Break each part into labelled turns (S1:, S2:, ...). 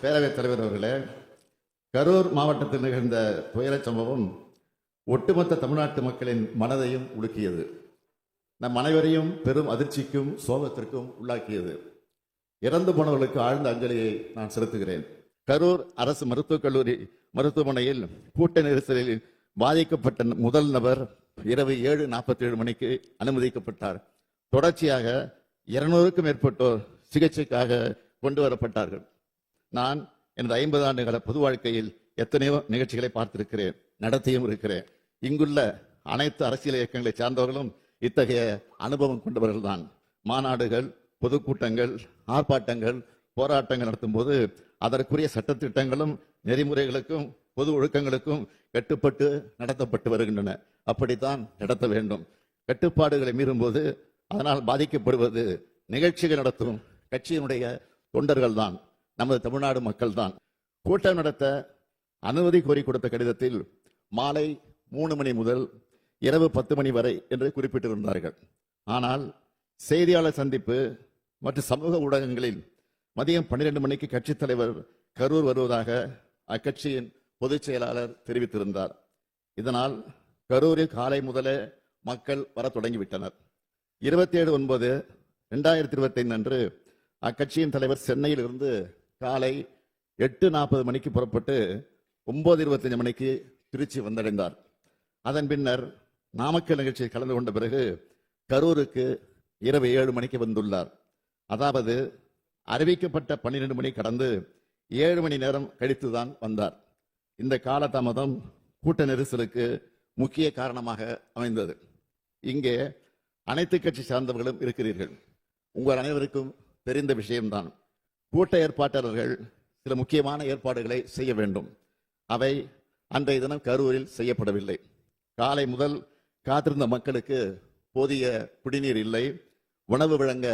S1: பேரவைத் தலைவர் அவர்களே கரூர் மாவட்டத்தில் நிகழ்ந்த துயரச் சம்பவம் ஒட்டுமொத்த தமிழ்நாட்டு மக்களின் மனதையும் உலுக்கியது. நம் அனைவரையும் பெரும் அதிர்ச்சிக்கும் சோகத்திற்கும் உள்ளாக்கியது. இறந்து போனவர்களுக்கு ஆழ்ந்த அஞ்சலியை நான் செலுத்துகிறேன். கரூர் அரசு மருத்துவக் கல்லூரி மருத்துவமனையில் கூட்ட நெரிசலில் பாதிக்கப்பட்ட முதல் நபர் இரவு ஏழு நாற்பத்தி ஏழு மணிக்கு அனுமதிக்கப்பட்டார். தொடர்ச்சியாக இருநூறுக்கும் மேற்பட்டோர் சிகிச்சைக்காக கொண்டு வரப்பட்டார்கள். நான் எனது ஐம்பது ஆண்டுகள பொது வாழ்க்கையில் எத்தனையோ நிகழ்ச்சிகளை பார்த்திருக்கிறேன் நடத்தியும் இருக்கிறேன். இங்குள்ள அனைத்து அரசியல் இயக்கங்களை சார்ந்தவர்களும் இத்தகைய அனுபவம் கொண்டவர்கள்தான். மாநாடுகள் பொதுக்கூட்டங்கள் ஆர்ப்பாட்டங்கள் போராட்டங்கள் நடத்தும் போது அதற்குரிய சட்டத்திட்டங்களும் நெறிமுறைகளுக்கும் பொது ஒழுக்கங்களுக்கும் கட்டுப்பட்டு நடத்தப்பட்டு வருகின்றன. அப்படித்தான் நடத்த வேண்டும். கட்டுப்பாடுகளை மீறும்போது அதனால் பாதிக்கப்படுவது நிகழ்ச்சிகள் நடத்தும் கட்சியினுடைய தொண்டர்கள் தான் நமது தமிழ்நாடு மக்கள் தான் கூட்டம் நடத்த அனுமதி கோரி கொடுத்த கடிதத்தில் மாலை மூணு மணி முதல் இரவு பத்து மணி வரை என்று குறிப்பிட்டிருந்தார்கள். ஆனால் செய்தியாளர் சந்திப்பு மற்றும் சமூக ஊடகங்களில் மதியம் பன்னிரண்டு மணிக்கு கட்சித் தலைவர் கரூர் வருவதாக அக்கட்சியின் பொதுச் செயலாளர் தெரிவித்திருந்தார். இதனால் கரூரில் காலை முதலே மக்கள் வர தொடங்கிவிட்டனர். இருபத்தி ஏழு ஒன்பது ரெண்டாயிரத்தி இருபத்தைந்து அன்று அக்கட்சியின் தலைவர் சென்னையில் இருந்து காலை எட்டு நாற்பது மணிக்கு புறப்பட்டு ஒன்பது இருபத்தஞ்சு மணிக்கு திருச்சி வந்தடைந்தார். அதன் பின்னர் நாமக்கல் நிகழ்ச்சியில் கலந்து கொண்ட பிறகு கரூருக்கு இரவு ஏழு மணிக்கு வந்துள்ளார். அதாவது அறிவிக்கப்பட்ட பன்னிரண்டு மணி கடந்து ஏழு மணி நேரம் கழித்துதான் வந்தார். இந்த காலதாமதம் கூட்ட நெரிசலுக்கு முக்கிய காரணமாக அமைந்தது. இங்கே அனைத்து கட்சி சார்ந்தவர்களும் இருக்கிறீர்கள். உங்கள் அனைவருக்கும் தெரிந்த விஷயம்தான். கூட்ட ஏற்பாட்டாளர்கள் சில முக்கியமான ஏற்பாடுகளை செய்ய வேண்டும். அவை அன்றைய தினம் கரூரில் செய்யப்படவில்லை. காலை முதல் காத்திருந்த மக்களுக்கு போதிய குடிநீர் இல்லை. உணவு வழங்க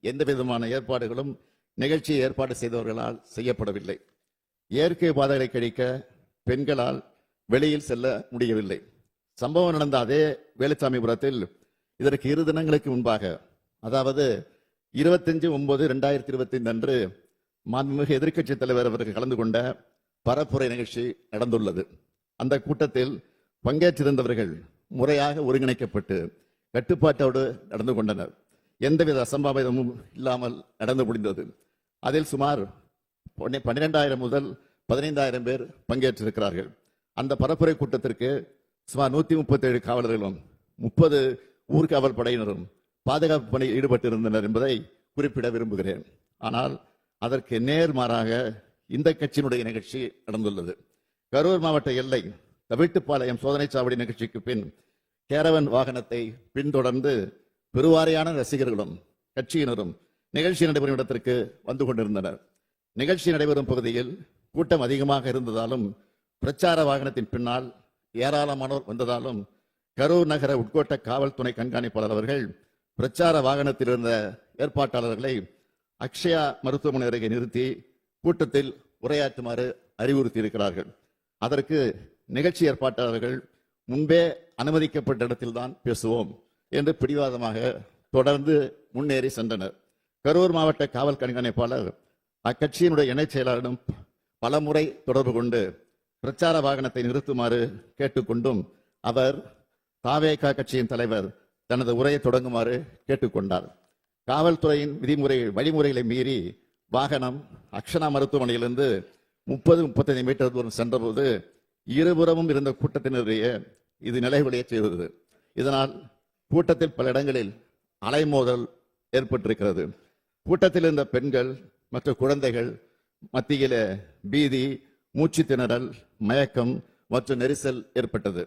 S1: எந்த விதமான ஏற்பாடுகளும் நிகழ்ச்சியை ஏற்பாடு செய்தவர்களால் செய்யப்படவில்லை. இயற்கை பாதைகளை கழிக்க பெண்களால் வெளியில் செல்ல முடியவில்லை. சம்பவம் நடந்த அதே வேலுசாமிபுரத்தில் இதற்கு இரு தினங்களுக்கு முன்பாக அதாவது இருபத்தஞ்சு ஒன்பது ரெண்டாயிரத்தி இருபத்தி ஐந்து அன்று மாண்புமிகு எதிர்க்கட்சி தலைவர் அவர்கள் கலந்து கொண்ட பரப்புரை நிகழ்ச்சி நடந்துள்ளது. அந்த கூட்டத்தில் பங்கேற்றிருந்தவர்கள் முறையாக ஒருங்கிணைக்கப்பட்டு கட்டுப்பாட்டோடு நடந்து கொண்டனர். எந்தவித அசம்பாவிதமும் இல்லாமல் நடந்து முடிந்தது. அதில் சுமார் பன்னிரெண்டாயிரம் முதல் பதினைந்தாயிரம் பேர் பங்கேற்றிருக்கிறார்கள். அந்த பரப்புரை கூட்டத்திற்கு சுமார் நூற்றி முப்பத்தேழு காவலர்களும் முப்பது ஊர்காவல் படையினரும் பாதுகாப்பு பணியில் ஈடுபட்டிருந்தனர் என்பதை குறிப்பிட விரும்புகிறேன். ஆனால் அதற்கு நேர்மாறாக இந்த கட்சியினுடைய நிகழ்ச்சி நடந்துள்ளது. கரூர் மாவட்ட எல்லை தவிட்டுப்பாளையம் சோதனை சாவடி நிகழ்ச்சிக்கு பின் கேரவன் வாகனத்தை பின்தொடர்ந்து பெருவாரியான ரசிகர்களும் கட்சியினரும் நிகழ்ச்சி நடைபெறும் இடத்திற்கு வந்து கொண்டிருந்தனர். நிகழ்ச்சி நடைபெறும் பகுதியில் கூட்டம் அதிகமாக இருந்ததாலும் பிரச்சார வாகனத்தின் பின்னால் ஏராளமானோர் வந்ததாலும் கரூர் நகர உட்கோட்ட காவல்துறை கண்காணிப்பாளர் அவர்கள் பிரச்சார வாகனத்தில் இருந்த ஏற்பாட்டாளர்களை அக்ஷயா மருத்துவமனை அருகே நிறுத்தி கூட்டத்தில் உரையாற்றுமாறு அறிவுறுத்தி இருக்கிறார்கள் அதற்கு நிகழ்ச்சி ஏற்பாட்டாளர்கள் முன்பே அனுமதிக்கப்பட்ட இடத்தில்தான் பேசுவோம் என்று பிடிவாதமாக தொடர்ந்து முன்னேறி சென்றனர். கரூர் மாவட்ட காவல் கண்காணிப்பாளர் அக்கட்சியினுடைய இணைச் செயலாளரிடம் பலமுறை தொடர்பு கொண்டு பிரச்சார வாகனத்தை நிறுத்துமாறு கேட்டுக்கொண்டும் அவர் தாவேகா கட்சியின் தலைவர் தனது உரையை தொடங்குமாறு கேட்டுக்கொண்டார். காவல்துறையின் விதிமுறை வழிமுறைகளை மீறி வாகனம் அக்ஷனா மருத்துவமனையிலிருந்து முப்பது முப்பத்தைந்து மீட்டர் தூரம் சென்றபோது இருபுறமும் இருந்த கூட்டத்தினரையே இது நிலைகுலைய செய்தது. இதனால் கூட்டத்தில் பல இடங்களில் அலைமோதல் ஏற்பட்டிருக்கிறது. கூட்டத்தில் இருந்த பெண்கள் மற்றும் குழந்தைகள் மத்தியில பீதி மூச்சு திணறல் மயக்கம் மற்றும் நெரிசல் ஏற்பட்டது.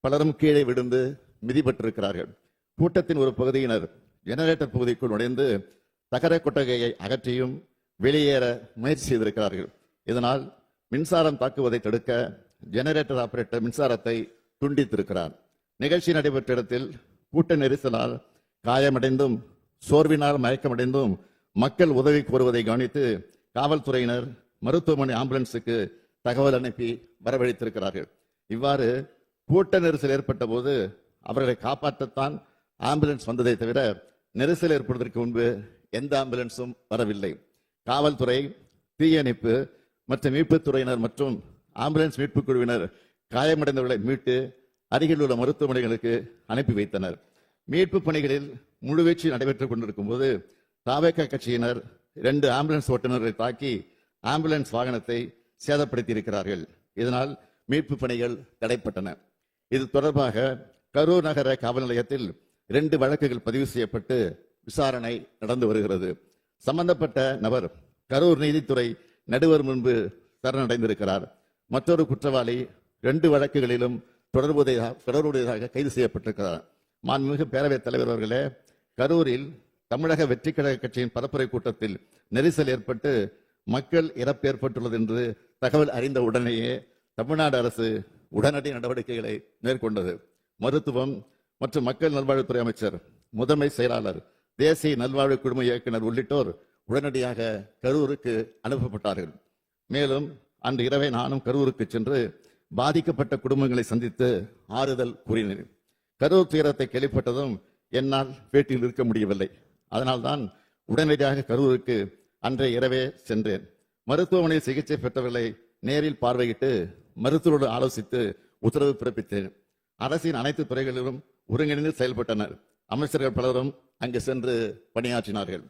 S1: பலரும் கீழே விழுந்து மிதிப்பட்டிருக்கிறார்கள் கூட்டத்தின் ஒரு பகுதியினர் ஜெனரேட்டர் பகுதிக்குள் நுழைந்து தகர கொட்டகையை அகற்றியும் வெளியேற முயற்சி செய்திருக்கிறார்கள். இதனால் மின்சாரம் தாக்குவதை தடுக்க ஜெனரேட்டர் ஆபரேட்டர் மின்சாரத்தை துண்டித்திருக்கிறார். நிகழ்ச்சி நடைபெற்ற இடத்தில் கூட்ட நெரிசலால் காயமடைந்தும் சோர்வினால் மயக்கமடைந்தும் மக்கள் உதவி கோருவதை கவனித்து காவல்துறையினர் மருத்துவமனை ஆம்புலன்ஸுக்கு தகவல் அனுப்பி வரவழைத்திருக்கிறார்கள். இவ்வாறு கூட்ட நெரிசல் ஏற்பட்ட போது அவர்களை காப்பாற்றத்தான் ஆம்புலன்ஸ் வந்ததை தவிர நெரிசல் ஏற்படுவதற்கு முன்பு எந்த ஆம்புலன்ஸும் வரவில்லை. காவல்துறை தீயணைப்பு மற்ற மீட்புத்துறையினர் மற்றும் ஆம்புலன்ஸ் மீட்புக் குழுவினர் காயமடைந்தவர்களை மீட்டு அருகில் உள்ள மருத்துவமனைகளுக்கு அனுப்பி வைத்தனர். மீட்பு பணிகளில் முழுவீச்சு நடைபெற்றுக் கொண்டிருக்கும் போது தாவேக கட்சியினர் இரண்டு ஆம்புலன்ஸ் ஓட்டுநர்களை தாக்கி ஆம்புலன்ஸ் வாகனத்தை சேதப்படுத்தி இருக்கிறார்கள் இதனால் மீட்பு பணிகள் தடைப்பட்டன. இது தொடர்பாக கரூர் நகர காவல் நிலையத்தில் இரண்டு வழக்குகள் பதிவு செய்யப்பட்டு விசாரணை நடந்து வருகிறது. சம்பந்தப்பட்ட நபர் கரூர் நீதித்துறை நடுவர் முன்பு சரணடைந்திருக்கிறார். மற்றொரு குற்றவாளி ரெண்டு வழக்குகளிலும் தொடர்புடையதாக தொடர்புடையதாக கைது செய்யப்பட்டிருக்கிறார். மாண்புமிகு பேரவைத் தலைவர் அவர்களே கரூரில் தமிழக வெற்றி கழக கட்சியின் பரப்புரை கூட்டத்தில் நெரிசல் ஏற்பட்டு மக்கள் இறப்பு ஏற்பட்டுள்ளது என்று தகவல் அறிந்த உடனேயே தமிழ்நாடு அரசு உடனடி நடவடிக்கைகளை மேற்கொண்டது. மருத்துவம் மற்றும் மக்கள் நல்வாழ்வுத்துறை அமைச்சர் முதன்மை செயலாளர் தேசிய நல்வாழ்வு குழும இயக்குனர் உள்ளிட்டோர் உடனடியாக கரூருக்கு அனுப்பப்பட்டார்கள். மேலும் அன்று இரவே நானும் கரூருக்கு சென்று பாதிக்கப்பட்ட குடும்பங்களை சந்தித்து ஆறுதல் கூறினேன். கரூர் துயரத்தை கேள்விப்பட்டதும் என்னால் வீட்டில் இருக்க முடியவில்லை. அதனால்தான் உடனடியாக கரூருக்கு அன்றைய இரவே சென்றேன். மருத்துவமனையில் சிகிச்சை பெற்றவர்களை நேரில் பார்வையிட்டு மருத்துவரோடு ஆலோசித்து உத்தரவு பிறப்பித்தேன். அரசின் அனைத்து துறைகளிலும் ஒருங்கிணைந்து செயல்பட்டனர். அமைச்சர்கள் பலரும் அங்கு சென்று பணியாற்றினார்கள்.